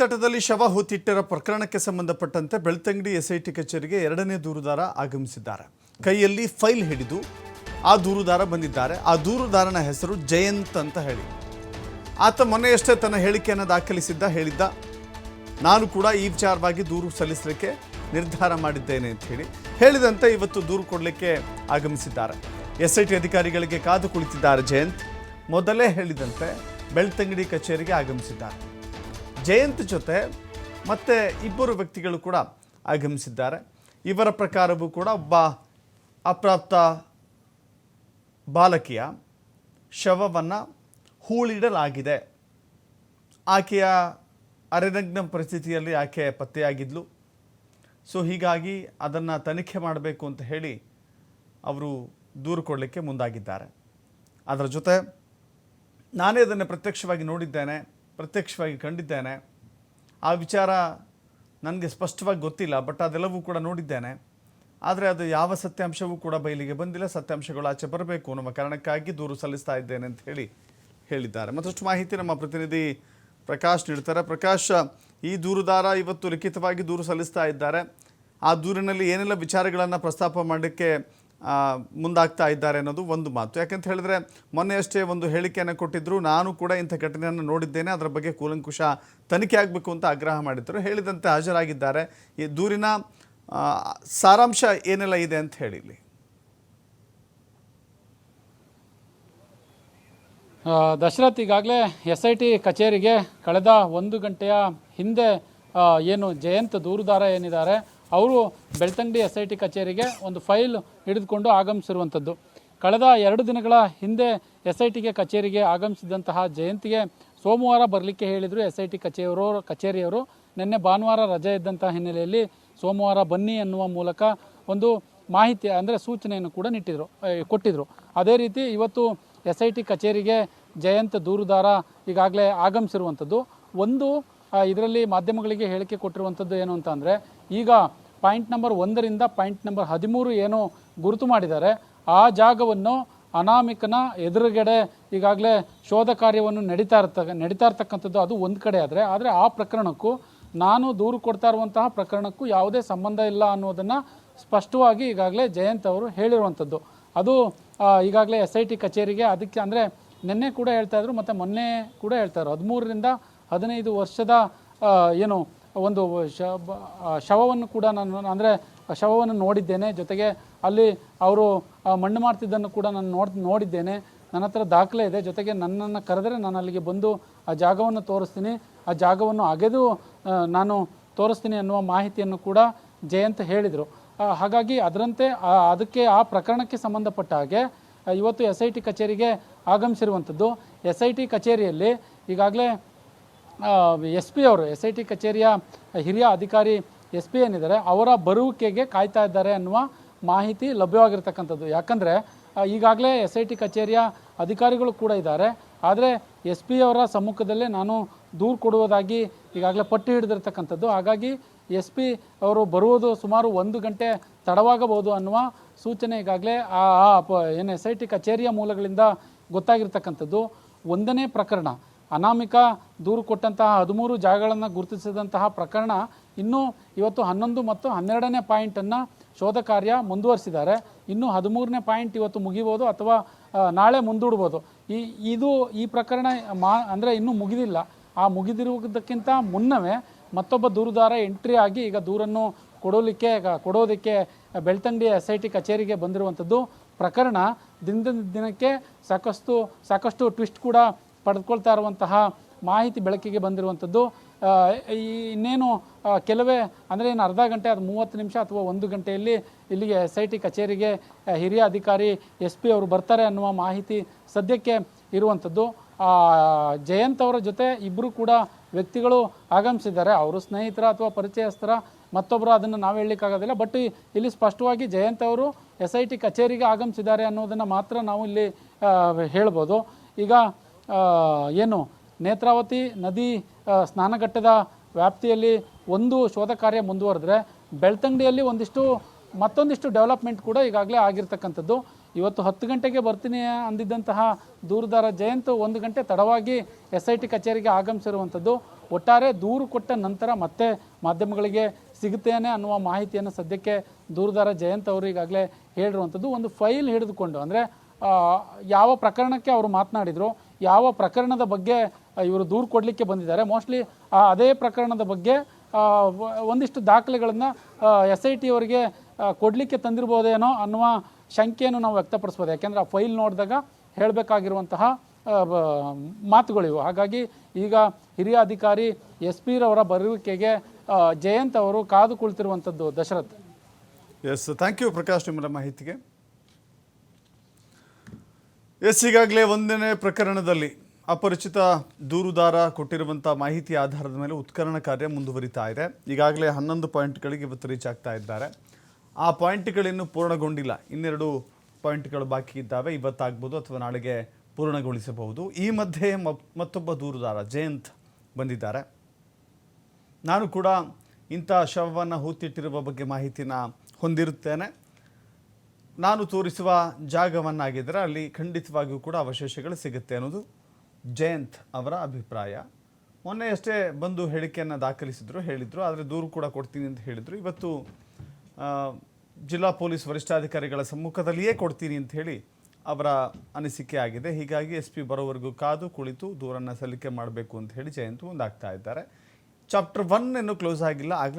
ತಟದಲ್ಲಿ ಶವ ಹೊತ್ತಿಟ್ಟರ ಪ್ರಕರಣಕ್ಕೆ ಸಂಬಂಧಪಟ್ಟಂತೆ ಬೆಳ್ತಂಗಡಿ ಎಸ್ಐಟಿ ಕಚೇರಿಗೆ ಎರಡನೇ ದೂರುದಾರ ಆಗಮಿಸಿದ್ದಾರೆ. ಕೈಯಲ್ಲಿ ಫೈಲ್ ಹಿಡಿದು ಆ ದೂರುದಾರ ಬಂದಿದ್ದಾರೆ. ಆ ದೂರುದಾರನ ಹೆಸರು ಜಯಂತ್ ಅಂತ ಹೇಳಿ. ಆತ ಮೊನ್ನೆಯಷ್ಟೇ ತನ್ನ ಹೇಳಿಕೆಯನ್ನು ದಾಖಲಿಸಿದ್ದ, ಹೇಳಿದ್ದ. ನಾನು ಕೂಡ ಈ ವಿಚಾರವಾಗಿ ದೂರು ಸಲ್ಲಿಸಲಿಕ್ಕೆ ನಿರ್ಧಾರ ಮಾಡಿದ್ದೇನೆ ಅಂತ ಹೇಳಿ ಹೇಳಿದಂತೆ ಇವತ್ತು ದೂರು ಕೊಡಲಿಕ್ಕೆ ಆಗಮಿಸಿದ್ದಾರೆ. ಎಸ್ ಐ ಟಿ ಅಧಿಕಾರಿಗಳಿಗೆ ಕಾದು ಕುಳಿತಿದ್ದಾರೆ ಜಯಂತ್. ಮೊದಲೇ ಹೇಳಿದಂತೆ ಬೆಳ್ತಂಗಡಿ ಕಚೇರಿಗೆ ಆಗಮಿಸಿದ್ದಾರೆ. ಜಯಂತ್ ಜೊತೆ ಮತ್ತೆ ಇಬ್ಬರು ವ್ಯಕ್ತಿಗಳು ಕೂಡ ಆಗಮಿಸಿದ್ದಾರೆ. ಇವರ ಪ್ರಕಾರವೂ ಕೂಡ ಒಬ್ಬ ಅಪ್ರಾಪ್ತ ಬಾಲಕಿಯ ಶವವನ್ನು ಹೂಳಿಡಲಾಗಿದೆ. ಆಕೆಯ ಅರೆನಗ್ನ ಪರಿಸ್ಥಿತಿಯಲ್ಲಿ ಆಕೆ ಪತ್ತೆಯಾಗಿದ್ಲು. ಸೊ ಹೀಗಾಗಿ ಅದನ್ನು ತನಿಖೆ ಮಾಡಬೇಕು ಅಂತ ಹೇಳಿ ಅವರು ದೂರು ಕೊಡಲಿಕ್ಕೆ ಮುಂದಾಗಿದ್ದಾರೆ. ಅದರ ಜೊತೆ ನಾನೇ ಅದನ್ನು ಪ್ರತ್ಯಕ್ಷವಾಗಿ ನೋಡಿದ್ದೇನೆ. ಪ್ರತ್ಯಕ್ಷವಾಗಿ ಕಂಡಿದ್ದೇನೆ. ಆ ವಿಚಾರ ನನಗೆ ಸ್ಪಷ್ಟವಾಗಿ ಗೊತ್ತಿಲ್ಲ ಬಟ್ ಅದೆಲ್ಲವೂ ಕೂಡ ನೋಡಿದ್ದೇನೆ. ಆದರೆ ಅದು ಯಾವ ಸತ್ಯಾಂಶವೂ ಕೂಡ ಬಯಲಿಗೆ ಬಂದಿಲ್ಲ. ಸತ್ಯಾಂಶಗಳು ಆಚೆ ಬರಬೇಕು ನಮ್ಮ ಕಾರಣಕ್ಕಾಗಿ ದೂರು ಸಲ್ಲಿಸ್ತಾ ಇದ್ದೇನೆ ಅಂತ ಹೇಳಿ ಹೇಳಿದ್ದಾರೆ. ಮತ್ತಷ್ಟು ಮಾಹಿತಿ ನಮ್ಮ ಪ್ರತಿನಿಧಿ ಪ್ರಕಾಶ್ ನೀಡ್ತಾರೆ. ಪ್ರಕಾಶ್, ಈ ದೂರುದಾರ ಇವತ್ತು ಲಿಖಿತವಾಗಿ ದೂರು ಸಲ್ಲಿಸ್ತಾ ಇದ್ದಾರೆ. ಆ ದೂರಿನಲ್ಲಿ ಏನೆಲ್ಲ ವಿಚಾರಗಳನ್ನು ಪ್ರಸ್ತಾಪ ಮಾಡಲಿಕ್ಕೆ ಮುಂದಾಗ್ತಾ ಇದ್ದಾರೆ ಅನ್ನೋದು ಒಂದು ಮಾತು. ಯಾಕೆಂತ ಹೇಳಿದ್ರೆ, ಮೊನ್ನೆಯಷ್ಟೇ ಒಂದು ಹೇಳಿಕೆಯನ್ನು ಕೊಟ್ಟಿದ್ರು. ನಾನು ಕೂಡ ಇಂಥ ಘಟನೆಯನ್ನು ನೋಡಿದ್ದೇನೆ. ಅದರ ಬಗ್ಗೆ ಕೂಲಂಕುಷ ತನಿಖೆ ಆಗಬೇಕು ಅಂತ ಆಗ್ರಹ ಮಾಡಿದ್ದರು ಹೇಳಿದಂತೆ ಹಾಜರಾಗಿದ್ದಾರೆ. ಈ ದೂರಿನ ಸಾರಾಂಶ ಏನೆಲ್ಲ ಇದೆ ಅಂತ ಹೇಳಿ ಇಲ್ಲಿ. ದಶರಥ್ ಈಗಾಗಲೇ ಎಸ್ ಐ ಟಿ ಕಚೇರಿಗೆ ಕಳೆದ ಒಂದು ಗಂಟೆಯ ಹಿಂದೆ ಏನು ಜಯಂತ್ ದೂರುದಾರ ಏನಿದ್ದಾರೆ ಅವರು ಬೆಳ್ತಂಗಡಿ ಎಸ್ ಐ ಟಿ ಕಚೇರಿಗೆ ಒಂದು ಫೈಲ್ ಹಿಡಿದುಕೊಂಡು ಆಗಮಿಸಿರುವಂಥದ್ದು. ಕಳೆದ ಎರಡು ದಿನಗಳ ಹಿಂದೆ ಎಸ್ ಐ ಟಿಗೆ ಕಚೇರಿಗೆ ಆಗಮಿಸಿದಂತಹ ಜಯಂತಿಗೆ ಸೋಮವಾರ ಬರಲಿಕ್ಕೆ ಹೇಳಿದರು ಎಸ್ ಐ ಟಿ ಕಚೇರಿಯವರು ಕಚೇರಿಯವರು. ನಿನ್ನೆ ಭಾನುವಾರ ರಜೆ ಇದ್ದಂತಹ ಹಿನ್ನೆಲೆಯಲ್ಲಿ ಸೋಮವಾರ ಬನ್ನಿ ಎನ್ನುವ ಮೂಲಕ ಒಂದು ಮಾಹಿತಿ ಅಂದರೆ ಸೂಚನೆಯನ್ನು ಕೂಡ ನಿಟ್ಟಿದ್ರು ಕೊಟ್ಟಿದ್ದರು ಅದೇ ರೀತಿ ಇವತ್ತು ಎಸ್ ಐ ಟಿ ಕಚೇರಿಗೆ ಜಯಂತ ದೂರುದಾರ ಈಗಾಗಲೇ ಆಗಮಿಸಿರುವಂಥದ್ದು. ಒಂದು ಇದರಲ್ಲಿ ಮಾಧ್ಯಮಗಳಿಗೆ ಹೇಳಿಕೆ ಕೊಟ್ಟಿರುವಂಥದ್ದು ಏನು ಅಂತ ಅಂದರೆ, ಈಗ ಪಾಯಿಂಟ್ ನಂಬರ್ ಒಂದರಿಂದ ಪಾಯಿಂಟ್ ನಂಬರ್ ಹದಿಮೂರು ಏನು ಗುರುತು ಮಾಡಿದ್ದಾರೆ. ಆ ಜಾಗವನ್ನು ಅನಾಮಿಕನ ಎದುರುಗಡೆ ಈಗಾಗಲೇ ಶೋಧ ಕಾರ್ಯವನ್ನು ನಡೀತಾ ಇರ್ತ ನಡೀತಾ ಇರ್ತಕ್ಕಂಥದ್ದು ಅದು ಒಂದು ಕಡೆ ಆದರೆ ಆದರೆ ಆ ಪ್ರಕರಣಕ್ಕೂ ನಾನು ದೂರು ಕೊಡ್ತಾ ಇರುವಂತಹ ಪ್ರಕರಣಕ್ಕೂ ಯಾವುದೇ ಸಂಬಂಧ ಇಲ್ಲ ಅನ್ನೋದನ್ನು ಸ್ಪಷ್ಟವಾಗಿ ಈಗಾಗಲೇ ಜಯಂತ್ ಅವರು ಹೇಳಿರುವಂಥದ್ದು. ಅದು ಈಗಾಗಲೇ ಎಸ್ ಐ ಟಿ ಕಚೇರಿಗೆ ಅದಕ್ಕೆ ಅಂದರೆ ನಿನ್ನೆ ಕೂಡ ಹೇಳ್ತಾ ಇದ್ರು, ಮತ್ತು ಮೊನ್ನೆ ಕೂಡ ಹೇಳ್ತಾ ಇದ್ರು. ಹದಿಮೂರರಿಂದ ಹದಿನೈದು ವರ್ಷದ ಏನು ಒಂದು ಶವ ಶವವನ್ನು ಕೂಡ ನಾನು, ಅಂದರೆ ಶವವನ್ನು ನೋಡಿದ್ದೇನೆ. ಜೊತೆಗೆ ಅಲ್ಲಿ ಅವರು ಮಣ್ಣು ಮಾಡ್ತಿದ್ದನ್ನು ಕೂಡ ನಾನು ನೋಡ್, ನೋಡಿದ್ದೇನೆ. ನನ್ನ ಹತ್ರ ದಾಖಲೆ ಇದೆ. ಜೊತೆಗೆ ನನ್ನನ್ನು ಕರೆದರೆ ನಾನು ಅಲ್ಲಿಗೆ ಬಂದು ಆ ಜಾಗವನ್ನು ತೋರಿಸ್ತೀನಿ. ಆ ಜಾಗವನ್ನು ಅಗೆದು ನಾನು ತೋರಿಸ್ತೀನಿ ಅನ್ನುವ ಮಾಹಿತಿಯನ್ನು ಕೂಡ ಜಯಂತ್ ಹೇಳಿದರು. ಹಾಗಾಗಿ ಅದರಂತೆ ಅದಕ್ಕೆ ಆ ಪ್ರಕರಣಕ್ಕೆ ಸಂಬಂಧಪಟ್ಟ ಹಾಗೆ ಇವತ್ತು ಎಸ್ ಐ ಟಿ ಕಚೇರಿಗೆ ಆಗಮಿಸಿರುವಂಥದ್ದು. ಎಸ್ ಐ ಟಿ ಕಚೇರಿಯಲ್ಲಿ ಈಗಾಗಲೇ ಎಸ್ ಪಿ ಅವರು ಎಸ್ ಐ ಟಿ ಕಚೇರಿಯ ಹಿರಿಯ ಅಧಿಕಾರಿ ಎಸ್ ಪಿ ಏನಿದ್ದಾರೆ, ಅವರ ಬರುವಿಕೆಗೆ ಕಾಯ್ತಾ ಇದ್ದಾರೆ ಅನ್ನುವ ಮಾಹಿತಿ ಲಭ್ಯವಾಗಿರ್ತಕ್ಕಂಥದ್ದು. ಯಾಕಂದರೆ ಈಗಾಗಲೇ ಎಸ್ ಐ ಟಿ ಕಚೇರಿಯ ಅಧಿಕಾರಿಗಳು ಕೂಡ ಇದ್ದಾರೆ. ಆದರೆ ಎಸ್ ಪಿ ಅವರ ಸಮ್ಮುಖದಲ್ಲೇ ನಾನು ದೂರು ಕೊಡುವುದಾಗಿ ಈಗಾಗಲೇ ಪಟ್ಟು ಹಿಡಿದಿರ್ತಕ್ಕಂಥದ್ದು. ಹಾಗಾಗಿ ಎಸ್ ಪಿ ಅವರು ಬರುವುದು ಸುಮಾರು ಒಂದು ಗಂಟೆ ತಡವಾಗಬಹುದು ಅನ್ನುವ ಸೂಚನೆ ಈಗಾಗಲೇ ಆ ಏನು ಎಸ್ ಐ ಟಿ ಕಚೇರಿಯ ಮೂಲಗಳಿಂದ ಗೊತ್ತಾಗಿರ್ತಕ್ಕಂಥದ್ದು. ಒಂದನೇ ಪ್ರಕರಣ ಅನಾಮಿಕ ದೂರು ಕೊಟ್ಟಂತಹ ಹದಿಮೂರು ಜಾಗಗಳನ್ನು ಗುರುತಿಸಿದಂತಹ ಪ್ರಕರಣ ಇನ್ನೂ ಇವತ್ತು ಹನ್ನೊಂದು ಮತ್ತು ಹನ್ನೆರಡನೇ ಪಾಯಿಂಟನ್ನು ಶೋಧ ಕಾರ್ಯ ಮುಂದುವರಿಸಿದ್ದಾರೆ. ಇನ್ನು ಹದಿಮೂರನೇ ಪಾಯಿಂಟ್ ಇವತ್ತು ಮುಗಿಬೋದು ಅಥವಾ ನಾಳೆ ಮುಂದೂಡ್ಬೋದು. ಈ, ಇದು, ಈ ಪ್ರಕರಣ ಮಾ, ಅಂದರೆ ಇನ್ನೂ ಮುಗಿದಿಲ್ಲ. ಆ ಮುಗಿದಿರುವುದಕ್ಕಿಂತ ಮುನ್ನವೇ ಮತ್ತೊಬ್ಬ ದೂರುದಾರ ಎಂಟ್ರಿ ಆಗಿ ಈಗ ದೂರನ್ನು ಕೊಡೋಲಿಕ್ಕೆ ಕೊಡೋದಕ್ಕೆ ಬೆಳ್ತಂಡಿ ಎಸ್ ಐ ಟಿ ಕಚೇರಿಗೆ ಬಂದಿರುವಂಥದ್ದು ಪ್ರಕರಣ. ದಿನದಿಂದ ದಿನಕ್ಕೆ ಸಾಕಷ್ಟು ಸಾಕಷ್ಟು ಟ್ವಿಸ್ಟ್ ಕೂಡ ಪಡೆದುಕೊಳ್ತಾ ಇರುವಂತಹ ಮಾಹಿತಿ ಬೆಳಕಿಗೆ ಬಂದಿರುವಂಥದ್ದು. ಇನ್ನೇನು ಕೆಲವೇ, ಅಂದರೆ ಏನು ಅರ್ಧ ಗಂಟೆ ಅದು ಮೂವತ್ತು ನಿಮಿಷ ಅಥವಾ ಒಂದು ಗಂಟೆಯಲ್ಲಿ ಇಲ್ಲಿಗೆ ಎಸ್ ಐ ಟಿ ಕಚೇರಿಗೆ ಹಿರಿಯ ಅಧಿಕಾರಿ, ಎಸ್ ಪಿ ಅವರು ಬರ್ತಾರೆ ಅನ್ನುವ ಮಾಹಿತಿ ಸದ್ಯಕ್ಕೆ ಇರುವಂಥದ್ದು. ಜಯಂತ್ ಅವರ ಜೊತೆ ಇಬ್ಬರು ಕೂಡ ವ್ಯಕ್ತಿಗಳು ಆಗಮಿಸಿದ್ದಾರೆ. ಅವರು ಸ್ನೇಹಿತರ ಅಥವಾ ಪರಿಚಯಸ್ಥರ ಮತ್ತೊಬ್ಬರು ಅದನ್ನು ನಾವು ಹೇಳಲಿಕ್ಕಾಗೋದಿಲ್ಲ ಬಟ್ ಇಲ್ಲಿ ಸ್ಪಷ್ಟವಾಗಿ ಜಯಂತ್ ಅವರು ಎಸ್ ಐ ಟಿ ಕಚೇರಿಗೆ ಆಗಮಿಸಿದ್ದಾರೆ ಅನ್ನೋದನ್ನು ಮಾತ್ರ ನಾವು ಇಲ್ಲಿ ಹೇಳ್ಬೋದು. ಈಗ ಏನು ನೇತ್ರಾವತಿ ನದಿ ಸ್ನಾನಘಟ್ಟದ ವ್ಯಾಪ್ತಿಯಲ್ಲಿ ಒಂದು ಶೋಧ ಕಾರ್ಯ ಮುಂದುವರೆದ್ರೆ ಬೆಳ್ತಂಗಡಿಯಲ್ಲಿ ಒಂದಿಷ್ಟು, ಮತ್ತೊಂದಿಷ್ಟು ಡೆವಲಪ್ಮೆಂಟ್ ಕೂಡ ಈಗಾಗಲೇ ಆಗಿರ್ತಕ್ಕಂಥದ್ದು. ಇವತ್ತು ಹತ್ತು ಗಂಟೆಗೆ ಬರ್ತೀನಿ ಅಂದಿದ್ದಂತಹ ದೂರದಾರ ಜಯಂತ್ ಒಂದು ಗಂಟೆ ತಡವಾಗಿ ಎಸ್ ಐ ಟಿ ಕಚೇರಿಗೆ ಆಗಮಿಸಿರುವಂಥದ್ದು. ಒಟ್ಟಾರೆ ದೂರು ಕೊಟ್ಟ ನಂತರ ಮತ್ತೆ ಮಾಧ್ಯಮಗಳಿಗೆ ಸಿಗುತ್ತೇನೆ ಅನ್ನುವ ಮಾಹಿತಿಯನ್ನು ಸದ್ಯಕ್ಕೆ ದೂರದಾರ ಜಯಂತ್ ಅವರು ಈಗಾಗಲೇ ಹೇಳಿರುವಂಥದ್ದು. ಒಂದು ಫೈಲ್ ಹಿಡಿದುಕೊಂಡು, ಅಂದರೆ ಯಾವ ಪ್ರಕರಣಕ್ಕೆ ಅವರು ಮಾತನಾಡಿದ್ರು ಯಾವ ಪ್ರಕರಣದ ಬಗ್ಗೆ ಇವರು ದೂರು ಕೊಡಲಿಕ್ಕೆ ಬಂದಿದ್ದಾರೆ. ಮೋಸ್ಟ್ಲಿ ಅದೇ ಪ್ರಕರಣದ ಬಗ್ಗೆ ಒಂದಿಷ್ಟು ದಾಖಲೆಗಳನ್ನು ಎಸ್ ಐ ಟಿ ಅವರಿಗೆ ಕೊಡಲಿಕ್ಕೆ ತಂದಿರ್ಬೋದೇನೋ ಅನ್ನುವ ಶಂಕೆಯನ್ನು ನಾವು ವ್ಯಕ್ತಪಡಿಸ್ಬೋದು. ಯಾಕೆಂದರೆ ಆ ಫೈಲ್ ನೋಡಿದಾಗ ಹೇಳಬೇಕಾಗಿರುವಂತಹ ಮಾತುಗಳಿವು. ಹಾಗಾಗಿ ಈಗ ಹಿರಿಯ ಅಧಿಕಾರಿ ಎಸ್ ಪಿರವರ ಬರುವಿಕೆಗೆ ಜಯಂತ್ ಅವರು ಕಾದು ಕುಳಿತಿರುವಂಥದ್ದು Dasharath. Yes thank you Prakash ನಿಮ್ಮ ಮಾಹಿತಿಗೆ. ಎಸ್ ಈಗಾಗಲೇ ಒಂದನೇ ಪ್ರಕರಣದಲ್ಲಿ ಅಪರಿಚಿತ ದೂರುದಾರ ಕೊಟ್ಟಿರುವಂಥ ಮಾಹಿತಿ ಆಧಾರದ ಮೇಲೆ ಉತ್ಖನನ ಕಾರ್ಯ ಮುಂದುವರಿತಾ ಇದೆ. ಈಗಾಗಲೇ ಹನ್ನೊಂದು ಪಾಯಿಂಟ್ಗಳಿಗೆ ಇವತ್ತು ರೀಚ್ ಆಗ್ತಾ ಇದ್ದಾರೆ. ಆ ಪಾಯಿಂಟ್ಗಳಿನ್ನೂ ಪೂರ್ಣಗೊಂಡಿಲ್ಲ. ಇನ್ನೆರಡು ಪಾಯಿಂಟ್ಗಳು ಬಾಕಿ ಇದ್ದಾವೆ. ಇವತ್ತಾಗ್ಬೋದು ಅಥವಾ ನಾಳೆಗೆ ಪೂರ್ಣಗೊಳಿಸಬಹುದು. ಈ ಮಧ್ಯೆ ಮತ್ತೊಬ್ಬ ದೂರುದಾರ ಜಯಂತ್ ಬಂದಿದ್ದಾರೆ. ನಾನು ಕೂಡ ಇಂಥ ಶವವನ್ನು ಹೂತಿಟ್ಟಿರುವ ಬಗ್ಗೆ ಮಾಹಿತಿನ ಹೊಂದಿರುತ್ತೇನೆ. ನಾನು ತೋರಿಸುವ ಜಾಗವನ್ನಾಗಿದ್ದರೆ ಅಲ್ಲಿ ಖಂಡಿತವಾಗಿಯೂ ಕೂಡ ಅವಶೇಷಗಳು ಸಿಗುತ್ತೆ ಅನ್ನೋದು ಜಯಂತ್ ಅವರ ಅಭಿಪ್ರಾಯ. ಮೊನ್ನೆ ಅಷ್ಟೇ ಬಂದು ಹೇಳಿಕೆಯನ್ನು ದಾಖಲಿಸಿದ್ರು, ಹೇಳಿದರು. ಆದರೆ ದೂರು ಕೂಡ ಕೊಡ್ತೀನಿ ಅಂತ ಹೇಳಿದರು. ಇವತ್ತು ಜಿಲ್ಲಾ ಪೊಲೀಸ್ ವರಿಷ್ಠಾಧಿಕಾರಿಗಳ ಸಮ್ಮುಖದಲ್ಲಿಯೇ ಕೊಡ್ತೀನಿ ಅಂತ ಹೇಳಿ ಅವರ ಅನಿಸಿಕೆ ಆಗಿದೆ. ಹೀಗಾಗಿ ಎಸ್ ಪಿ ಬರೋವರೆಗೂ ಕಾದು ಕುಳಿತು ದೂರನ್ನು ಸಲ್ಲಿಕೆ ಮಾಡಬೇಕು ಅಂತ ಹೇಳಿ ಜಯಂತ್ ಮುಂದಾಗ್ತಾ ಇದ್ದಾರೆ. ಚಾಪ್ಟರ್ ಒನ್ ಇನ್ನೂ ಕ್ಲೋಸ್ ಆಗಿಲ್ಲ. ಆಗಲೇ